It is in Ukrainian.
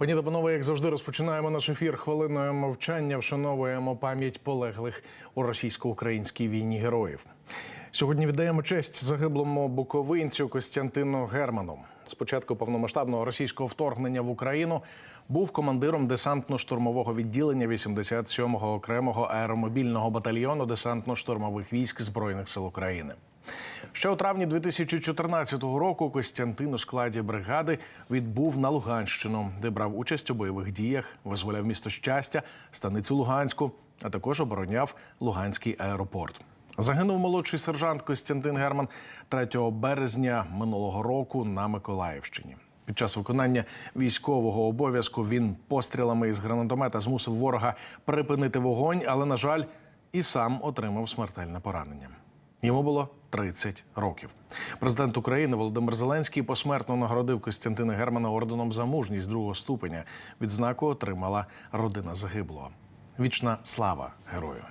Пані та панове, як завжди, розпочинаємо наш ефір хвилиною мовчання. Вшановуємо пам'ять полеглих у російсько-українській війні героїв. Сьогодні віддаємо честь загиблому буковинцю Костянтину Герману. З початку повномасштабного російського вторгнення в Україну був командиром десантно-штурмового відділення 87-го окремого аеромобільного батальйону десантно-штурмових військ збройних сил України. Ще у травні 2014 року Костянтин у складі бригади відбув на Луганщину, де брав участь у бойових діях, визволяв місто щастя, станицю Луганську, а також обороняв Луганський аеропорт. Загинув молодший сержант Костянтин Герман 3 березня минулого року на Миколаївщині. Під час виконання військового обов'язку він пострілами із гранатомета змусив ворога припинити вогонь, але, на жаль, і сам отримав смертельне поранення. Йому було 30 років. Президент України Володимир Зеленський посмертно нагородив Костянтина Германа орденом за мужність другого ступеня. Відзнаку отримала родина загиблого. Вічна слава герою.